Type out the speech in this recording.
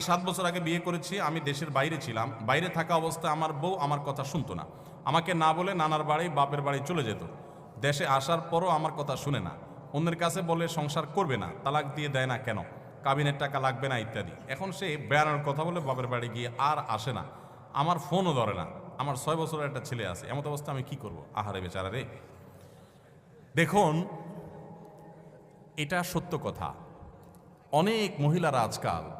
সাত বছর আগে বিয়ে করেছি, আমি দেশের বাইরে ছিলাম। বাইরে থাকা অবস্থায় আমার বউ আমার কথা শুনতো না। আমাকে না বলে নানার বাড়ি, বাপের বাড়ি চলে যেত। দেশে আসার পরও আমার কথা শুনে না। অন্যের কাছে বলে সংসার করবে না, তালাক দিয়ে দেয় না কেন? কাবিনের টাকা লাগবে না, ইত্যাদি। এখন সে বেড়ানোর কথা বলে বাপের বাড়ি গিয়ে আর আসে না। আমার ফোনও ধরে না। আমার ছয় বছরের একটা ছেলে আছে। এমন অবস্থা আমি কি করব? আহারে বেচারা রে। দেখুন, এটা সত্য কথা। অনেক মহিলারা আজকাল